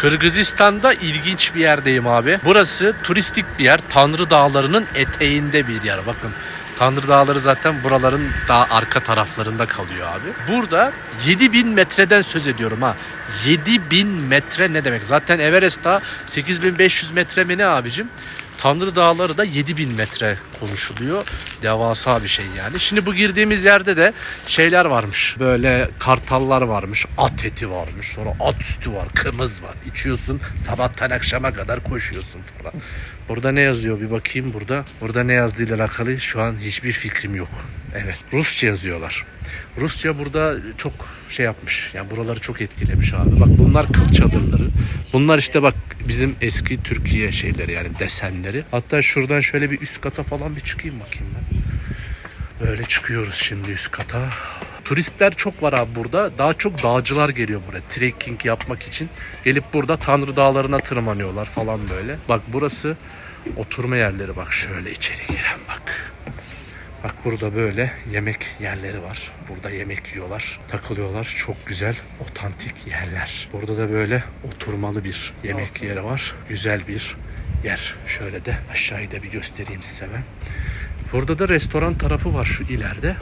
Kırgızistan'da ilginç bir yerdeyim abi. Burası turistik bir yer. Tanrı Dağları'nın eteğinde bir yer. Bakın Tanrı Dağları zaten buraların daha arka taraflarında kalıyor abi. Burada 7000 metreden söz ediyorum ha. 7000 metre ne demek? Zaten Everest Dağı 8500 metre mi ne abicim? Tanrı Dağları da 7000 metre konuşuluyor. Devasa bir şey yani. Şimdi bu girdiğimiz yerde de şeyler varmış. Böyle kartallar varmış. At eti varmış. Sonra at sütü var. Kımız var. İçiyorsun. Sabahtan akşama kadar koşuyorsun falan. Burada ne yazıyor bir bakayım burada. Burada ne yazdığıyla alakalı şu an hiçbir fikrim yok. Evet. Rusça yazıyorlar. Rusça burada çok şey yapmış. Yani buraları çok etkilemiş abi. Bak bunlar kıl çadırları. Bunlar işte bak bizim eski Türkiye şeyleri yani desenleri. Hatta şuradan şöyle bir üst kata falan bir çıkayım bakayım ben. Böyle çıkıyoruz şimdi üst kata. Turistler çok var abi burada. Daha çok dağcılar geliyor buraya. Trekking yapmak için. Gelip burada Tanrı Dağları'na tırmanıyorlar falan böyle. Bak burası oturma yerleri. Bak şöyle içeri giren bak. Bak burada böyle yemek yerleri var. Burada yemek yiyorlar, takılıyorlar. Çok güzel, otantik yerler. Burada da böyle oturmalı bir yemek yeri var. Güzel bir yer. Şöyle de aşağıyı da bir göstereyim size ben. Burada da restoran tarafı var şu ileride.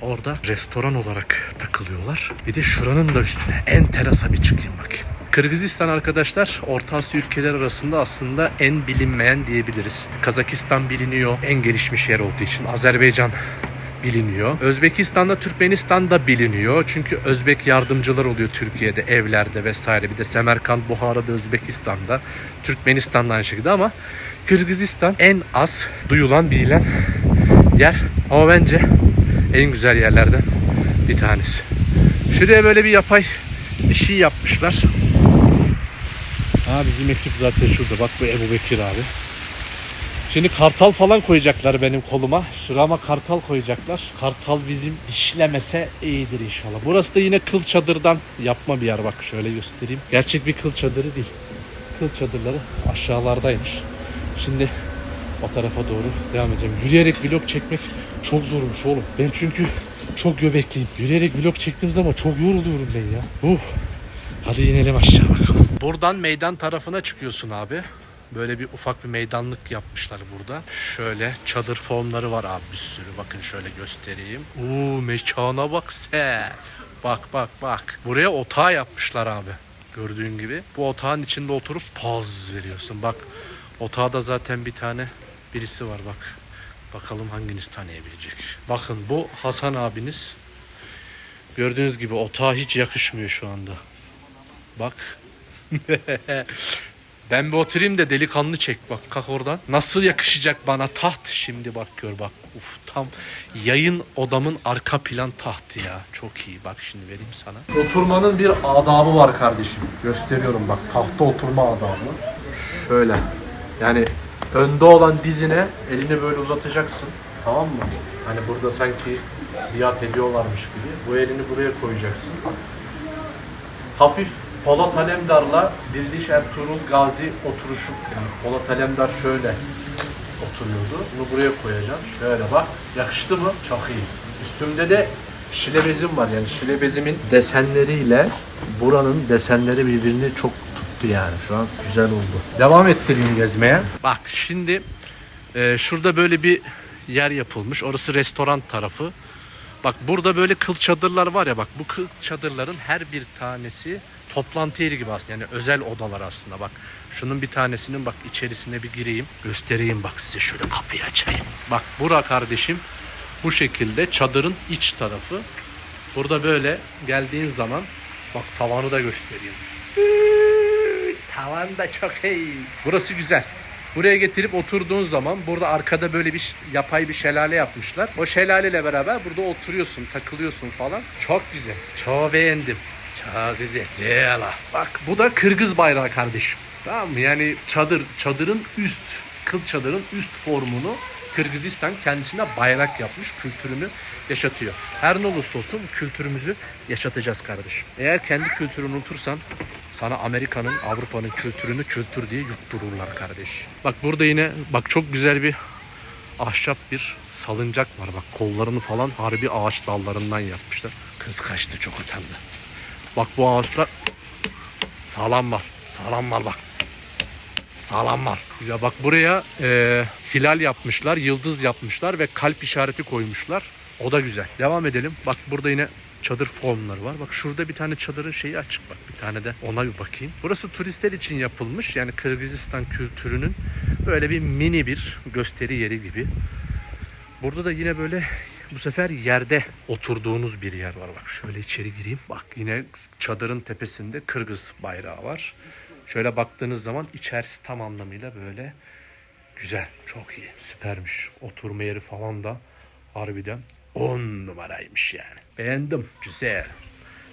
Orada restoran olarak takılıyorlar. Bir de şuranın da üstüne en terasa bir çıkayım bakayım. Kırgızistan arkadaşlar Orta Asya ülkeler arasında aslında en bilinmeyen diyebiliriz. Kazakistan biliniyor en gelişmiş yer olduğu için. Azerbaycan biliniyor. Özbekistan'da Türkmenistan da biliniyor. Çünkü Özbek yardımcılar oluyor Türkiye'de evlerde vesaire. Bir de Semerkant, Buhara'da Özbekistan'da. Türkmenistan'da aynı şekilde ama Kırgızistan en az duyulan bilinen yer. Ama bence en güzel yerlerden bir tanesi. Şuraya böyle bir yapay bir şey yapmışlar. Ha bizim ekip zaten şurada. Bak bu Ebu Bekir abi. Şimdi kartal falan koyacaklar benim koluma. Şurama kartal koyacaklar. Kartal bizim dişlemese iyidir inşallah. Burası da yine kıl çadırdan yapma bir yer bak şöyle göstereyim. Gerçek bir kıl çadırı değil. Kıl çadırları aşağılardaymış. Şimdi o tarafa doğru devam edeceğim. Yürüyerek vlog çekmek çok zormuş oğlum. Ben çünkü çok göbekliyim. Yürüyerek vlog çektiğim zaman çok yoruluyorum ben ya. Uf. Hadi inelim aşağı bakalım. Buradan meydan tarafına çıkıyorsun abi. Böyle bir ufak bir meydanlık yapmışlar burada. Şöyle çadır formları var abi bir sürü. Bakın şöyle göstereyim. Uuu mekana bak sen. Bak bak bak. Buraya otağı yapmışlar abi. Gördüğün gibi. Bu otağın içinde oturup poz veriyorsun. Bak otağda zaten bir tane birisi var bak. Bakalım hanginiz tanıyabilecek. Bakın bu Hasan abiniz. Gördüğünüz gibi otağa hiç yakışmıyor şu anda. Bak. ben bir oturayım da delikanlı çek bak kalk oradan. Nasıl yakışacak bana taht şimdi bak gör bak. Uf tam yayın odamın arka plan tahtı ya. Çok iyi bak şimdi vereyim sana. Oturmanın bir adabı var kardeşim. Gösteriyorum bak tahta oturma adabı. Şöyle yani önde olan dizine elini böyle uzatacaksın. Tamam mı? Hani burada sanki biat ediyorlarmış gibi. Bu elini buraya koyacaksın hafif Polat Alemdar'la Diriliş Ertuğrul Gazi oturuşu yani Polat Alemdar şöyle oturuyordu. Bunu buraya koyacağım. Şöyle bak. Yakıştı mı? Çok iyi. Üstümde de şilebezim var. Yani şilebezimin desenleriyle buranın desenleri birbirini çok tuttu yani. Şu an güzel oldu. Devam ettireyim gezmeye. Bak şimdi e, şurada böyle bir yer yapılmış. Orası restoran tarafı. Bak burada böyle kıl çadırlar var ya bak bu kıl çadırların her bir tanesi toplantı yeri gibi aslında yani özel odalar aslında bak. Şunun bir tanesinin bak içerisine bir gireyim göstereyim bak size şöyle kapıyı açayım. Bak bura kardeşim bu şekilde çadırın iç tarafı. Burada böyle geldiğin zaman bak tavanı da göstereyim. Tavan da çok iyi. Burası güzel. Buraya getirip oturduğun zaman burada arkada böyle bir yapay bir şelale yapmışlar. O şelaleyle beraber burada oturuyorsun, takılıyorsun falan. Çok güzel. Çok beğendim. Çok güzel. Bak bu da Kırgız bayrağı kardeşim. Tamam mı? Yani çadır, çadırın üst, kıl çadırın üst formunu Kırgızistan kendisine bayrak yapmış, kültürünü yaşatıyor. Her ne olursa olsun kültürümüzü yaşatacağız kardeşim. Eğer kendi kültürünü unutursan sana Amerika'nın, Avrupa'nın kültürünü kültür diye yuttururlar kardeş. Bak burada yine bak çok güzel bir ahşap bir salıncak var. Bak kollarını falan harbi ağaç dallarından yapmışlar. Kız kaçtı çok utandı. Bak bu ağaçlar Sağlam mal. Sağlam mal bak. Sağlam mal. Güzel bak buraya e, hilal yapmışlar, yıldız yapmışlar ve kalp işareti koymuşlar. O da güzel. Devam edelim. Bak burada yine çadır formları var. Bak şurada bir tane çadırın şeyi açık bak. Bir tane de ona bir bakayım. Burası turistler için yapılmış. Yani Kırgızistan kültürünün böyle bir mini bir gösteri yeri gibi. Burada da yine böyle bu sefer yerde oturduğunuz bir yer var. Bak şöyle içeri gireyim. Bak yine çadırın tepesinde Kırgız bayrağı var. Şöyle baktığınız zaman içerisi tam anlamıyla böyle güzel. Çok iyi. Süpermiş. Oturma yeri falan da harbiden 10 numaraymış yani. Beğendim. Güzel.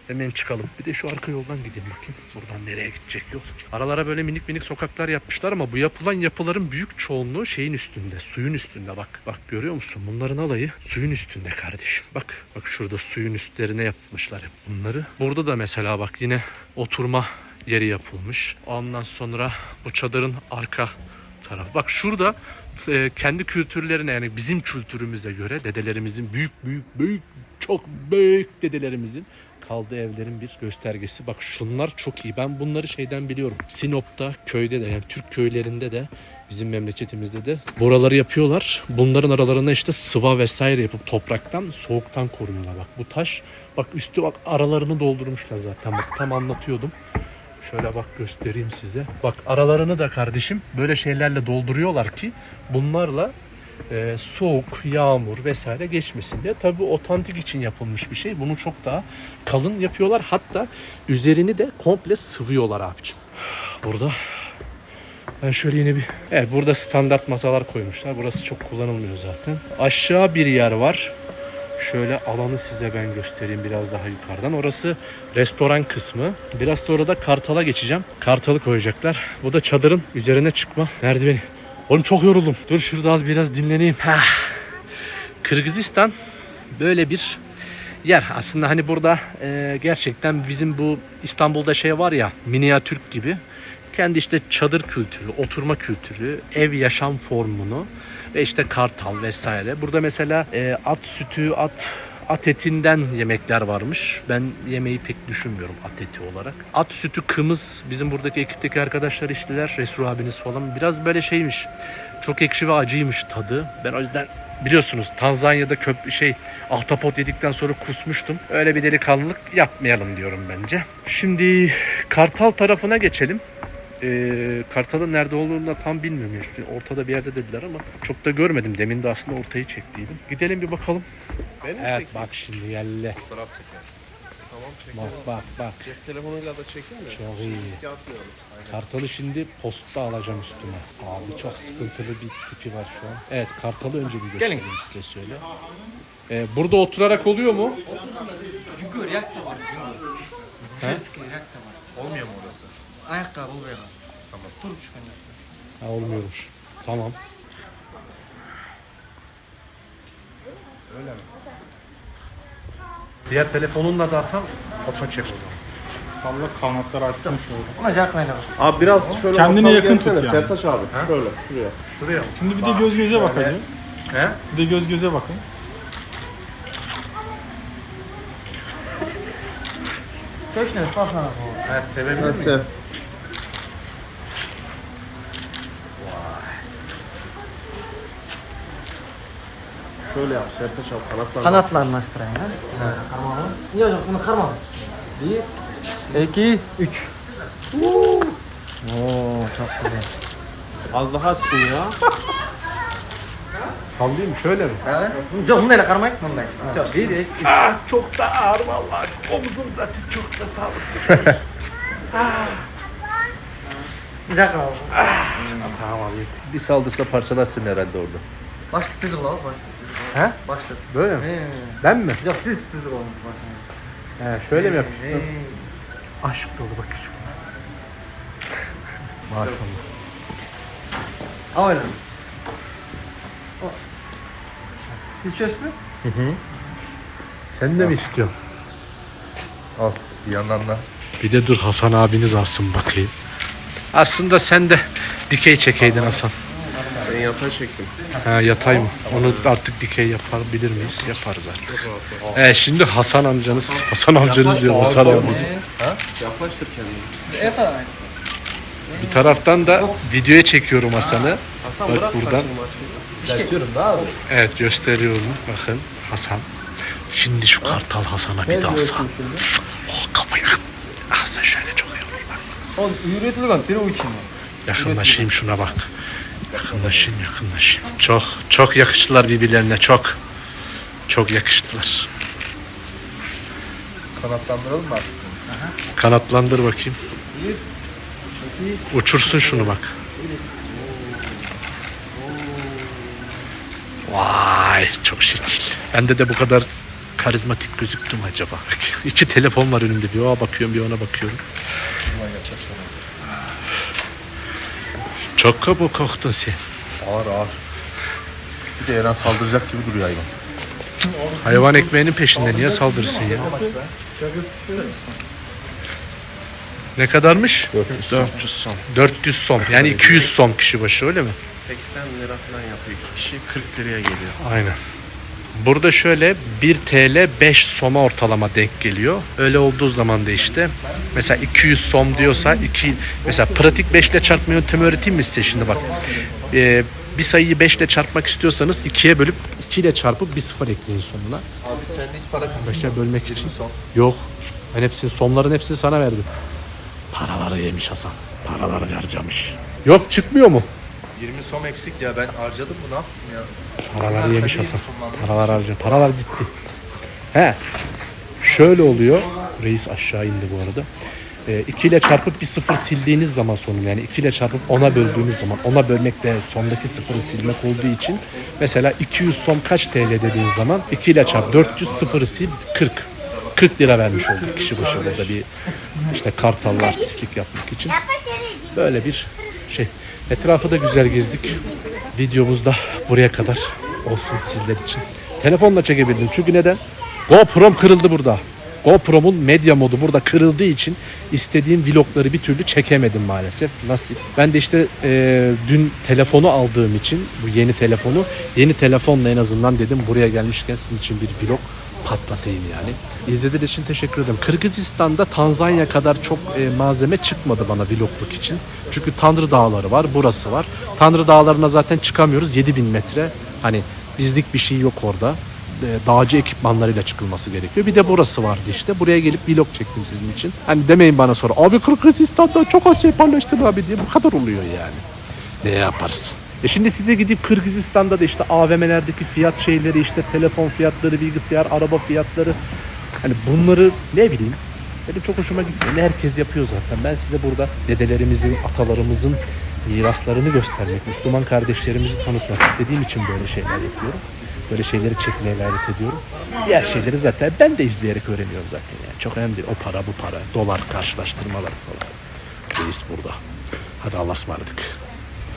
Hemen çıkalım. Bir de şu arka yoldan gideyim bakayım. Buradan nereye gidecek yol. Aralara böyle minik minik sokaklar yapmışlar ama bu yapılan yapıların büyük çoğunluğu şeyin üstünde. Suyun üstünde bak. Bak görüyor musun? Bunların alayı suyun üstünde kardeşim. Bak. Bak şurada suyun üstlerine yapmışlar hep bunları. Burada da mesela bak yine oturma yeri yapılmış. Ondan sonra bu çadırın arka tarafı. Bak şurada e, kendi kültürlerine yani bizim kültürümüze göre dedelerimizin büyük büyük büyük çok büyük dedelerimizin kaldığı evlerin bir göstergesi. Bak şunlar çok iyi. Ben bunları şeyden biliyorum. Sinop'ta köyde de yani Türk köylerinde de bizim memleketimizde de buraları yapıyorlar. Bunların aralarına işte sıva vesaire yapıp topraktan soğuktan koruyorlar. Bak bu taş bak üstü bak aralarını doldurmuşlar zaten. Bak tam anlatıyordum. Şöyle bak göstereyim size. Bak aralarını da kardeşim böyle şeylerle dolduruyorlar ki bunlarla e, soğuk, yağmur vesaire geçmesin diye. Tabii otantik için yapılmış bir şey. Bunu çok daha kalın yapıyorlar. Hatta üzerini de komple sıvıyorlar abicim. Burada ben şöyle yine bir... Evet burada standart masalar koymuşlar. Burası çok kullanılmıyor zaten. Aşağı bir yer var. Şöyle alanı size ben göstereyim biraz daha yukarıdan. Orası restoran kısmı. Biraz sonra da Kartal'a geçeceğim. Kartal'ı koyacaklar. Bu da çadırın üzerine çıkma merdiveni. Oğlum çok yoruldum. Dur şurada az biraz dinleneyim. Hah. Kırgızistan böyle bir yer. Aslında hani burada e, gerçekten bizim bu İstanbul'da şey var ya minyatürk gibi. Kendi işte çadır kültürü, oturma kültürü, ev yaşam formunu ve işte kartal vesaire. Burada mesela e, at sütü, at at etinden yemekler varmış. Ben yemeği pek düşünmüyorum at eti olarak. At sütü kımız bizim buradaki ekipteki arkadaşlar içtiler. Resul abiniz falan. Biraz böyle şeymiş. Çok ekşi ve acıymış tadı. Ben o yüzden biliyorsunuz Tanzanya'da köp şey ahtapot yedikten sonra kusmuştum. Öyle bir delikanlılık yapmayalım diyorum bence. Şimdi Kartal tarafına geçelim. Ee, Kartal'ın nerede olduğunu da tam bilmiyorum. İşte ortada bir yerde dediler ama çok da görmedim. Demin de aslında ortayı çektiydim. Gidelim bir bakalım. Beni Evet çek. bak şimdi yerle. Fotoğraf çeker. Tamam çekelim. Bak bak bak. Cep telefonuyla da çekeyim mi? Çok Şimdi iyi. Riske atmayalım. Aynen. Kartalı şimdi posta alacağım üstüme. Abi çok sıkıntılı bir tipi var şu an. Evet Kartalı önce bir göstereyim size şöyle. Ee, burada oturarak oluyor mu? Çünkü reaksiyon var. Çünkü. Her sıkı reaksiyon var. Olmuyor mu orası? Ayakkabı bu beyler. Tamam. Dur düşkün. Ha olmuyormuş. Tamam. Öyle mi? Diğer telefonunla da alsam foto çek o zaman. Salla kanatları açsın şöyle. Olacak böyle. Abi biraz şöyle Kendine yakın tut gelsene, yani. Sertaç abi. Ha? Şöyle şuraya. Şuraya? Şimdi bir de göz göze bakacağım. He? Bir de göz göze bakın. Köşne, sağ tarafa. He, sebebi mi? Neyse. Şöyle yap Sertaç abi kanatlar. Kanatlarını açtırayım ha. Karmalı. İyi hocam bunu karmalı. Bir, iki, üç. Oo, çok güzel. Az daha açsın ya. Sallayayım mı? Şöyle mi? Evet. Hocam bunu da karmayız mı bundan? Çok bir, iki, üç. Ah, çok da ağır vallahi. Omuzum zaten çok da sağlıklı. Güzel karmalı. tamam abi. Bir saldırsa parçalarsın herhalde orada. Başlık tızır olamaz başlık. He? Başlık. Böyle mi? He. Ben mi? Hocam siz tızır olması başlayın. He, şöyle mi yapayım? Hey. Aşk dolu bakış. Maşallah. O. Siz çöz mü? Sen de mi istiyorsun? Al bir yandan da. Bir de dur Hasan abiniz alsın bakayım. Aslında sen de dikey çekeydin Hasan. Yatay çektim. Ha yatay mı? Onu artık dikey yapabilir miyiz? Yaparız artık. Evet şimdi Hasan amcanız, Hasan amcanız diyorum Hasan amcanız. Yaklaştır kendini. Bir taraftan da videoya çekiyorum Hasan'ı. Hasan Bak bırak buradan. saçını maçını. Yapıyorum da abi. Evet gösteriyorum. Bakın Hasan. Şimdi şu kartal Hasan'a bir dalsa. Oh kafayı. Hasan şöyle çok iyi olur bak. O üretilgan biri o için mi? Yakınlaşayım şuna bak. Yakınlaşayım yakınlaşayım. Çok çok yakıştılar birbirlerine çok. Çok yakıştılar. Kanatlandıralım mı artık? Kanatlandır bakayım. Uçursun şunu bak. Vay çok şekil. Bende de bu kadar karizmatik gözüktüm acaba. İki telefon var önümde. Bir ona bakıyorum bir ona bakıyorum. Çok kabuk koktun sen. Ağır ağır. Bir de Eren saldıracak gibi duruyor hayvan. Hayvan ekmeğinin peşinde niye saldırırsın ya? Ne kadarmış? 400. 400 son. 400 som. Yani 200 som kişi başı öyle mi? 80 lira falan yapıyor iki kişi. 40 liraya geliyor. Aynen. Burada şöyle 1 TL 5 soma ortalama denk geliyor. Öyle olduğu zaman da işte mesela 200 som diyorsa 2 mesela pratik 5 ile çarpma yöntemi öğreteyim mi size şimdi bak. Ee, bir sayıyı 5 ile çarpmak istiyorsanız 2'ye bölüp 2 ile çarpıp bir sıfır ekleyin sonuna. Abi sen hiç para 5'e bölmek için. Yok. Ben hepsini somların hepsini sana verdim. Paraları yemiş Hasan. Paraları harcamış. Yok çıkmıyor mu? 20 som eksik ya ben harcadım bu ne yaptım ya? Paralar yemiş Sen Hasan. Paralar harca. Paralar gitti. He. Şöyle oluyor. Reis aşağı indi bu arada. 2 ile çarpıp bir sıfır sildiğiniz zaman sonunu yani 2 ile çarpıp 10'a böldüğünüz zaman 10'a bölmek de sondaki sıfırı silmek olduğu için mesela 200 son kaç TL dediğiniz zaman 2 ile çarp 400 sıfırı sil 40. 40 lira vermiş olduk kişi başı burada bir işte kartalla artistlik yapmak için. Böyle bir şey. Etrafı da güzel gezdik. Videomuz da buraya kadar olsun sizler için. Telefonla çekebildim. Çünkü neden? GoPro'm kırıldı burada. GoPro'mun medya modu burada kırıldığı için istediğim vlogları bir türlü çekemedim maalesef. Nasip. Ben de işte e, dün telefonu aldığım için bu yeni telefonu yeni telefonla en azından dedim buraya gelmişken sizin için bir vlog patlatayım yani. İzlediğiniz için teşekkür ederim. Kırgızistan'da Tanzanya kadar çok e, malzeme çıkmadı bana vlogluk için. Çünkü Tanrı Dağları var, burası var. Tanrı Dağları'na zaten çıkamıyoruz. 7000 metre. Hani bizlik bir şey yok orada. E, dağcı ekipmanlarıyla çıkılması gerekiyor. Bir de burası vardı işte. Buraya gelip vlog çektim sizin için. Hani demeyin bana sonra abi Kırgızistan'da çok az şey paylaştın abi diye. Bu kadar oluyor yani. Ne yaparsın? E şimdi size gidip Kırgızistan'da da işte AVM'lerdeki fiyat şeyleri işte telefon fiyatları, bilgisayar, araba fiyatları hani bunları ne bileyim benim çok hoşuma gidiyor. Ne herkes yapıyor zaten. Ben size burada dedelerimizin, atalarımızın miraslarını göstermek, Müslüman kardeşlerimizi tanıtmak istediğim için böyle şeyler yapıyorum. Böyle şeyleri çekmeye gayret ediyorum. Diğer şeyleri zaten ben de izleyerek öğreniyorum zaten yani. Çok önemli değil. O para bu para. Dolar karşılaştırmalar falan. Reis burada. Hadi Allah'a ısmarladık.